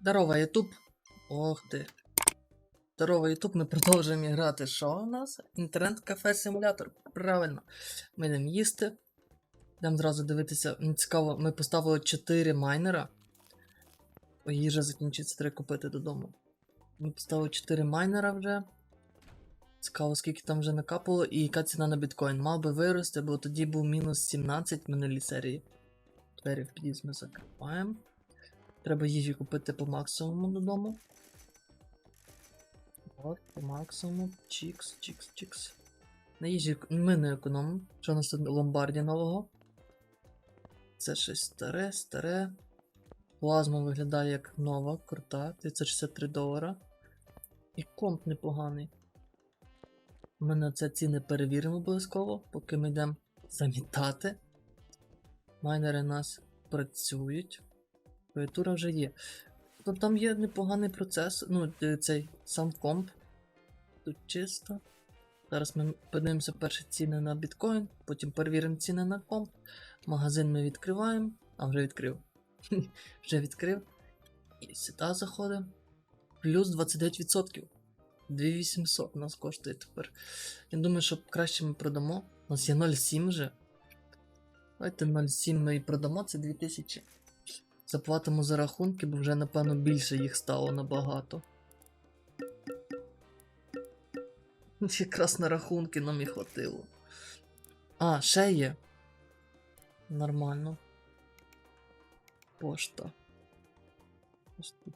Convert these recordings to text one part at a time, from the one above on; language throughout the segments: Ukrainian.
Здорово, Ютуб. Ох ти. Здорово, Ютуб, ми продовжуємо грати. Що у нас? Інтернет-кафе симулятор. Правильно. Ми йдемо їсти. Йдемо зразу дивитися. Цікаво, ми поставили 4 майнера. Ой, їжа закінчиться, треба купити додому. Ми поставили 4 майнера вже. Цікаво, скільки там вже накапало і яка ціна на біткоін. Мав би вирости, бо тоді був мінус 17 в минулій серії. Двері в під'їзд ми закриваємо. Треба їжі купити по максимуму додому. От, по максимуму. Чікс, чікс, чікс. На їжі ми не економимо. Що у нас тут ломбарді нового? Це щось старе, старе. Плазма виглядає як нова, крута, 563 долара. І комп непоганий. Ми на це ціни перевіримо обов'язково, поки ми йдемо замітати. Майнери нас працюють. Клавіатура вже є. Тобто там є непоганий процес. Ну, е, цей сам комп. Тут чисто. Зараз ми подивимося перші ціни на біткоін, потім перевіримо ціни на комп. Магазин ми відкриваємо. А, вже відкрив. вже відкрив. І сюди заходимо. Плюс 29%. 2800 у нас коштує тепер. Я думаю, що краще ми продамо. У нас є 0,7 вже. Давайте 0,7 ми і продамо, це 2000. Заплатимо за рахунки, бо вже, напевно, більше їх стало набагато. Якраз на рахунки нам і хватило. А, ще є. Нормально. Пошта. Ось тут.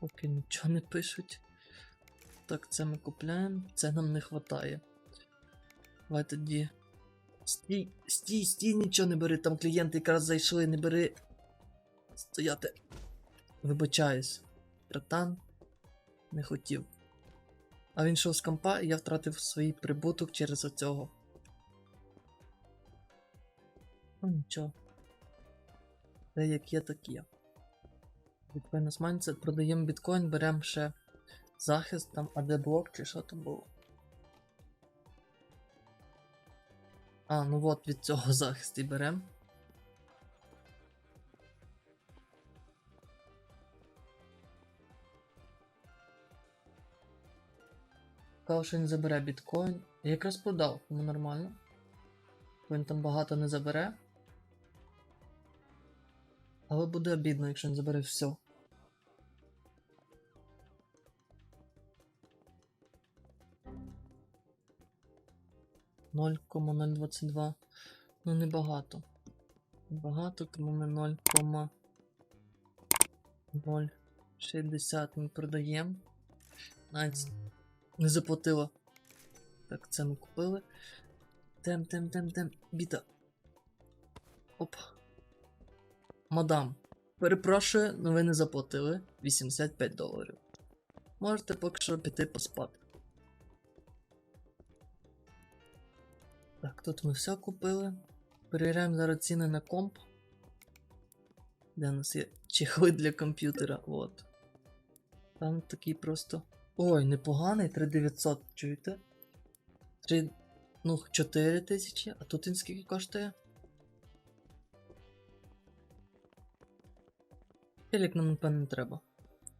Поки нічого не пишуть. Так, це ми купляємо, це нам не вистачає. Давай тоді. Стій, стій, стій, нічого не бери, там клієнти якраз зайшли, не бери. Стояти. Вибачаюсь. Братан не хотів. А він йшов з компа, і я втратив свій прибуток через оцього. Ну нічого. Те як є, так є. Біткоін нас майниться, продаємо біткоін, беремо ще захист, там AD блок чи що там було. А, ну от від цього захист і беремо. Сказав, що він забере біткоін. Я якраз продав, тому нормально. Він там багато не забере. Але буде обідно, якщо він забере все. Ноль кома ноль двадцять два. Ну небагато. Небагато, тому ми 0,060 ми продаємо. Навіть не заплатила. Так, це ми купили. Тем, тем, тем, тем. Біта. Оп. Мадам, перепрошую, но ви не заплатили 85 доларів. Можете поки що піти поспати. Так, тут ми все купили. Перевіряємо зараз ціни на комп. Де у нас є чехли для комп'ютера, от. Там такий просто. Ой, непоганий, 3900, чуєте? 3... Ну, 4000, а тут він скільки коштує? Телек нам, напевно, не треба.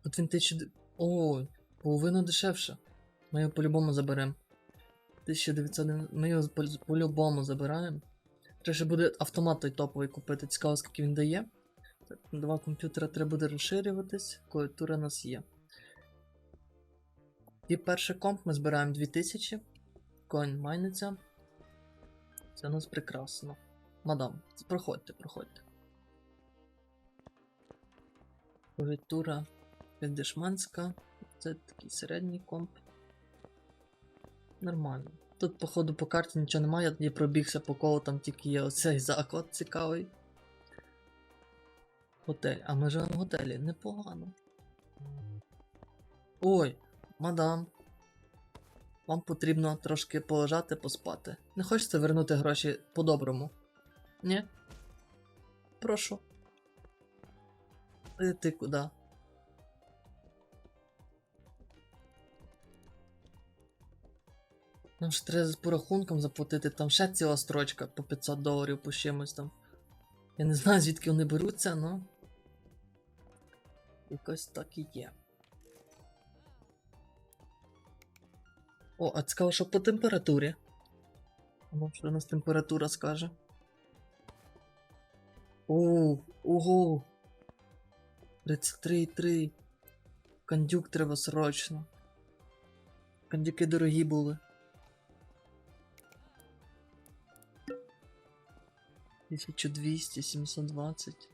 Тут він 1000... Ой, половину дешевше. Ми його по-любому заберемо. 1900... Ми його по- по-любому забираємо. Треба ще буде автомат той топовий купити. Цікаво, скільки він дає. Два комп'ютера треба буде розширюватись. Клавіатура у нас є. І перший комп ми збираємо 2000. Коін майниться. Це у нас прекрасно. Мадам, проходьте, проходьте. Клавіатура дешманська. Це такий середній комп. Нормально. Тут, походу, по карті нічого немає, я тоді пробігся по колу, там тільки є оцей заклад цікавий. Готель. А ми живемо в готелі. Непогано. Ой, мадам. Вам потрібно трошки полежати, поспати. Не хочете вернути гроші по-доброму? Ні? Прошу. Ти, куди? Нам ж треба по рахункам заплатити, там ще ціла строчка по 500 доларів по чимось там. Я не знаю, звідки вони беруться, але. Якось так і є. О, а цікаво, що по температурі. Ну, що у нас температура скаже. О, ого. 33,3. Кандюк треба срочно. Кандюки дорогі були. 1200, 720.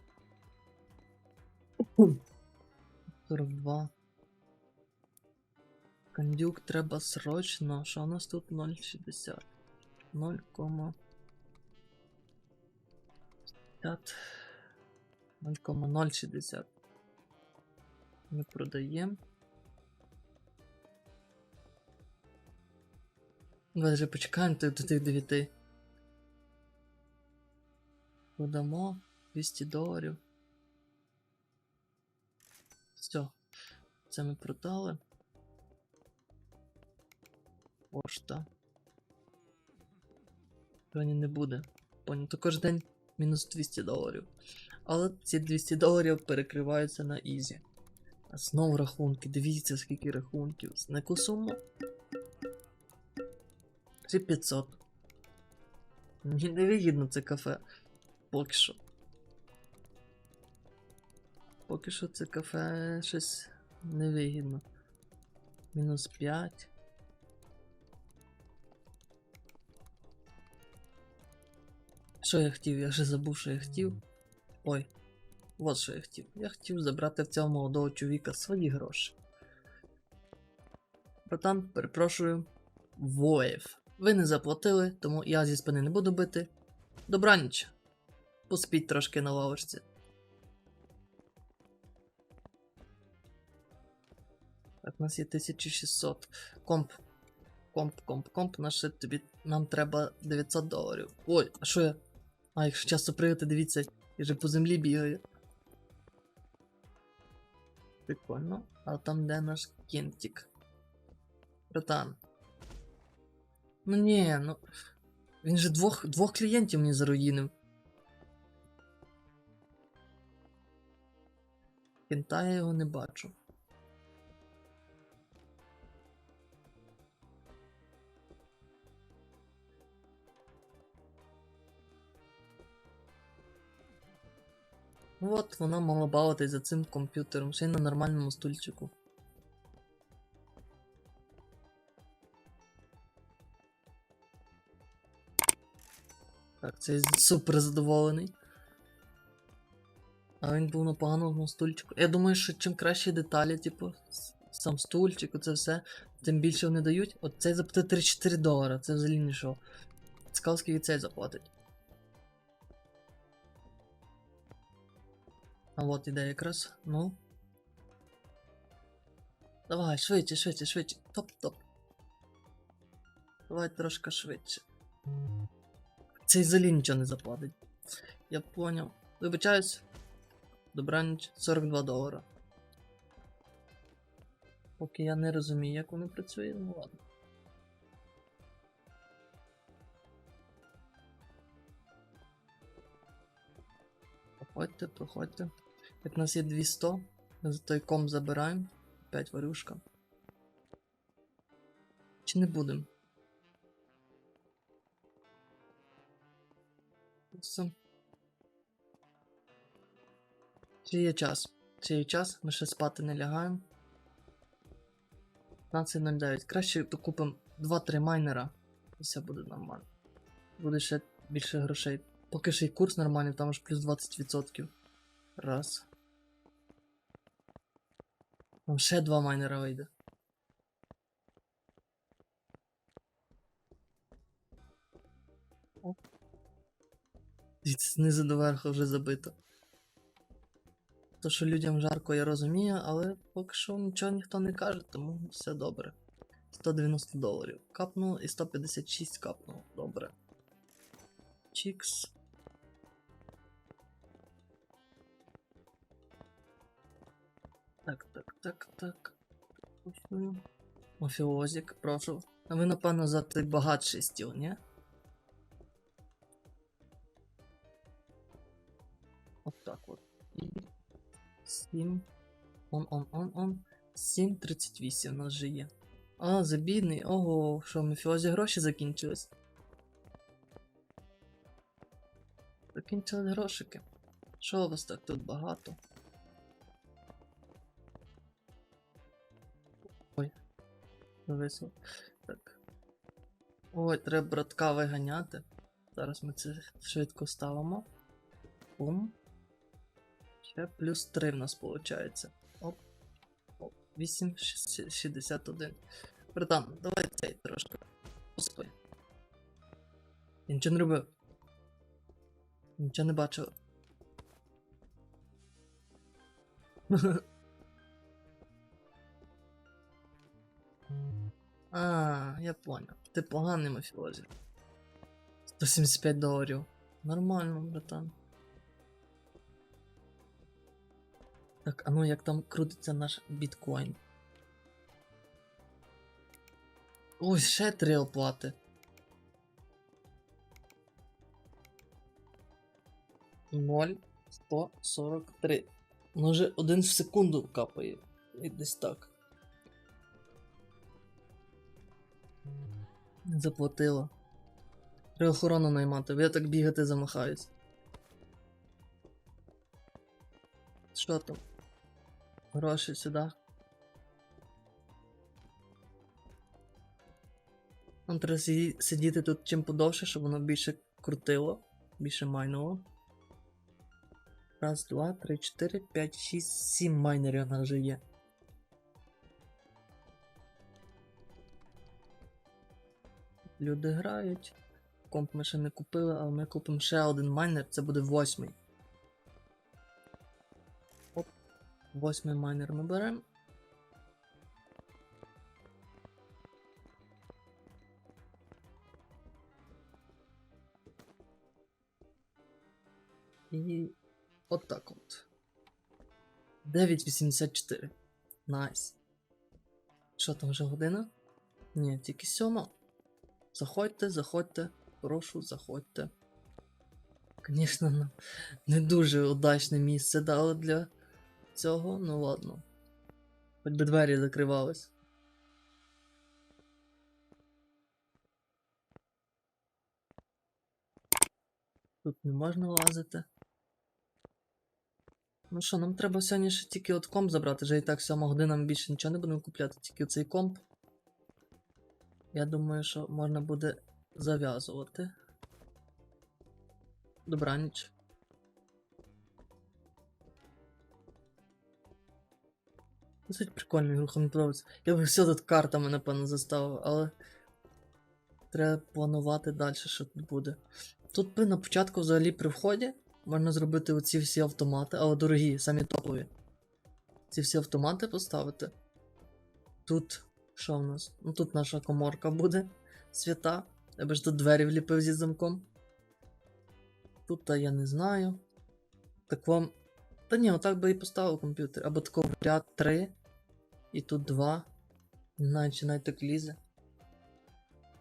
42. Кандюк треба срочно. Що у нас тут 0,60? 0, 0,060. Ми продаємо. Давай вже почекаємо до тих 9. Продамо 200 доларів. Все. Це ми продали. Пошта. Сьогодні не буде. Понял, то кожен день мінус 200 доларів. Але ці 200 доларів перекриваються на Ізі. А знову рахунки. Дивіться, скільки рахунків. На яку суму? 3500. Мені не вигідно це кафе. Поки що. Поки що це кафе щось невигідно. Мінус 5. Що я хотів? Я вже забув, що я хотів. Ой, от що я хотів. Я хотів забрати в цього молодого чоловіка свої гроші. Братан, перепрошую. Воїв. Ви не заплатили, тому я зі спини не буду бити. Добраніч. Поспіть трошки на лавочці. Так, у нас є 1600. Комп. Комп, комп, комп. Наше тобі. Нам треба 900 доларів. Ой, а що я? А, якщо часто пригати, дивіться, я же по землі бігаю. Прикольно. А там де наш кентик? Братан. Ну ні, ну. Він же двох, двох клієнтів мені заруїнив. Кента я його не бачу. От вона мала бавитись за цим комп'ютером, ще й на нормальному стульчику. Так, цей супер задоволений. А він був на поганому стульчику. Я думаю, що чим кращі деталі, типу, сам стульчик, оце все, тим більше вони дають. От цей заплатив 34 долара, це взагалі що. Цікаво, скільки цей заплатить. А от іде якраз, ну. Давай, швидше, швидше, швидше. Топ-топ. Давай трошки швидше. Цей взагалі нічого не заплатить. Я поняв. Вибачаюсь. Добраніч, 42 долара. Поки я не розумію, як воно працює, ну ладно. Проходьте, проходьте. Як у нас є 200, ми за той ком забираємо. 5 варюшка. Чи не будемо? Ще є час. Ще є час, ми ще спати не лягаємо. 15.09. Краще докупимо 2-3 майнера. І все буде нормально. Буде ще більше грошей. Поки ще й курс нормальний, там аж плюс 20%. Раз. Там ще два майнера вийде. Знизу до верху вже забито. То, що людям жарко, я розумію, але поки що нічого ніхто не каже, тому все добре. 190 доларів. Капнув і 156 капнув. Добре. Чікс. Так, так, так, так. Мафіозік, прошу. А ви, напевно, за той багатший стіл, ні? 7. Он, он, он, он. 7.38 у нас же є. А, забідний. Ого, що, мафіозі гроші закінчились. Закінчились грошики. Що у вас так тут багато? Ой. Зависло. Так. Ой, треба братка виганяти. Зараз ми це швидко ставимо. Бум. Плюс 3 в нас виходить. Оп. Оп. 8, 61. Братан, давай цей трошки. Пускай. Я нічого не робив. Нічого не бачив. А, я понял. Ти поганий мафіозі. 175 доларів. Нормально, братан. Так, а ну як там крутиться наш біткоін? Ой, ще три оплати. Ноль сто сорок три. Ну вже один в секунду капає. І десь так. Заплатила. Треба охорону наймати, я так бігати замахаюсь. Що там? Гроші сюди. Нам треба сиді- сидіти тут чим подовше, щоб воно більше крутило, більше майнуло. Раз, два, три, чотири, п'ять, шість, сім майнерів у нас вже є. Люди грають. Комп ми ще не купили, але ми купимо ще один майнер, це буде восьмий. Восьмий майнер ми беремо. І от так от. 9.84. Найс. Що там вже година? Ні, тільки сьома. Заходьте, заходьте, прошу, заходьте. Звісно, не дуже удачне місце дали для цього, ну ладно. Хоч би двері закривались. Тут не можна лазити. Ну що, нам треба сьогодні ще тільки от комп забрати, вже і так сьома година ми більше нічого не будемо купляти, тільки цей комп. Я думаю, що можна буде зав'язувати. Добраніч. Досить прикольний рух, мені подобається. Я би все тут картами, напевно, заставив, але. Треба планувати далі, що тут буде. Тут би на початку взагалі при вході можна зробити оці всі автомати, але дорогі, самі топові. Ці всі автомати поставити. Тут що в нас? Ну тут наша коморка буде свята. Я би ж тут двері вліпив зі замком. Тут та я не знаю. Так вам. Та ні, отак би і поставив комп'ютер. Або такого ряд 3. І тут 2. Не знаю, чи навіть так лізе.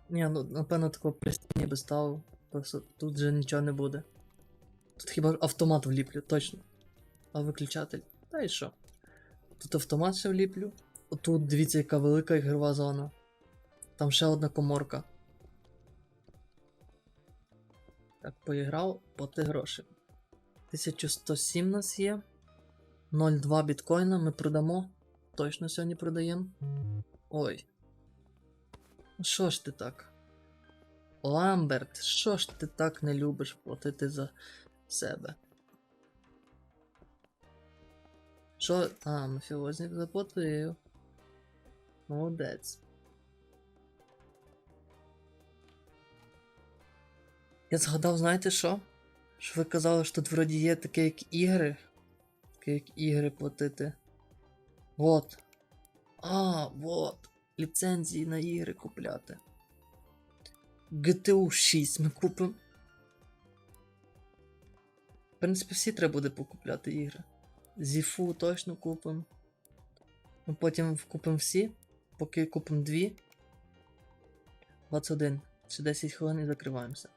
Ні, ну напевно такого при стіні би ставив. Просто тут вже нічого не буде. Тут хіба автомат вліплю, точно. А виключатель? Та і що? Тут автомат ще вліплю. Отут дивіться, яка велика ігрова зона. Там ще одна коморка. Так, поіграв, плати гроші. 1107 нас є. 0,2 біткоїна ми продамо. Точно сьогодні продаємо. Ой. Що ж ти так? Ламберт, що ж ти так не любиш платити за себе? Що. А, мафіозник заплатив. Молодець. Я згадав, знаєте що? Що ви казали, що тут вроді є таке, як ігри. Таке, як ігри платити. Вот. А, вот. Ліцензії на ігри купляти. GTU 6 ми купимо. В принципі, всі треба буде покупляти ігри. Зіфу точно купимо. Ми потім купимо всі, поки купимо дві. 21. Ще 10 хвилин і закриваємося.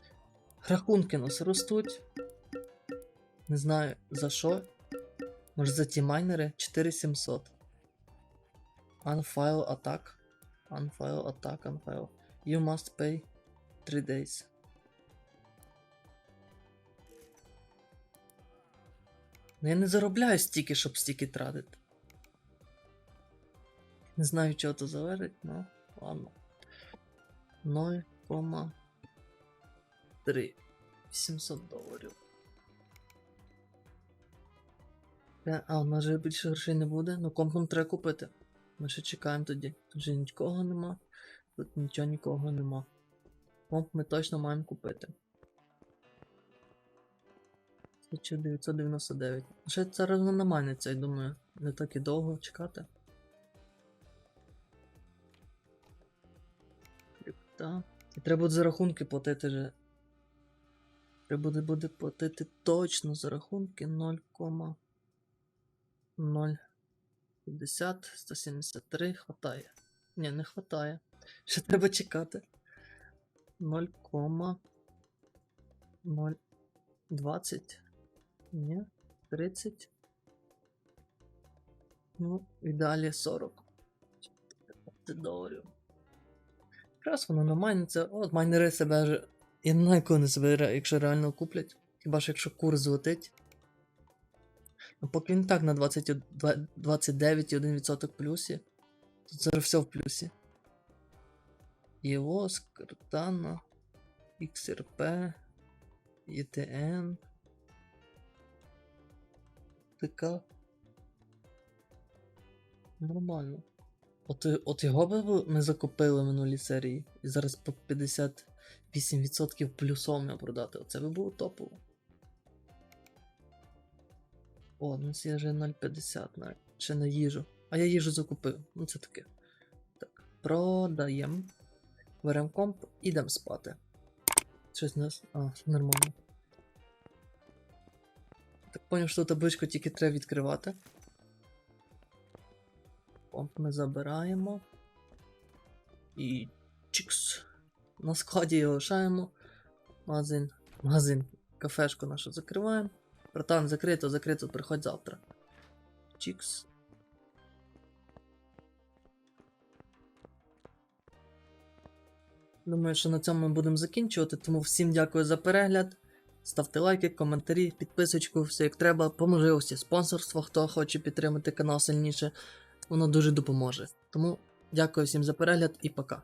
Рахунки нас ростуть. Не знаю за що. Може за ті майнери 4700. Unfile attack. Unfile attack, unfile. You must pay 3 days. Ну я не заробляю стільки, щоб стільки тратити. Не знаю, чого це залежить, но ладно. 0,3. 800 доларів. А, у нас же більше грошей не буде, ну комп нам треба купити. Ми ще чекаємо тоді. Тут же нікого нема. Тут нічого нікого нема. Комп ми точно маємо купити. 1999. Ще це равно нормально я думаю. Не так і довго чекати. Крипта. І треба буде за рахунки платити же. Треба буде, платити точно за рахунки 0,050, 173 хватає. Ні, не хватає. Ще треба чекати. 0,020. Ні, 30. Ну, і далі 40. доларів. Якраз воно на майниться. От майнери себе. Я не знаю, коли вони себе, якщо реально куплять. Хіба ж якщо курс злетить. Ну, поки він так на 29,1% плюсі. Тут зараз все в плюсі. ЄОС, Картана, XRP, ETN. ТК. Нормально. От, от його би ми закупили в минулій серії. І зараз по 58% плюсом його продати. Оце би було топово. О, у нас є вже 0,50 навіть. Ще на їжу. А я їжу закупив. Ну це таке. Так, продаємо. Беремо комп, ідемо спати. Щось нас. А, нормально. Так поняв, що табличку тільки треба відкривати. Комп ми забираємо. І чікс. На складі його лишаємо. Магазин. Магазин. Кафешку нашу закриваємо. Братан, закрито, закрито, приходь завтра. Чікс. Думаю, що на цьому ми будемо закінчувати, тому всім дякую за перегляд. Ставте лайки, коментарі, підписочку, все як треба, по можливості спонсорство, хто хоче підтримати канал сильніше, воно дуже допоможе. Тому дякую всім за перегляд і пока.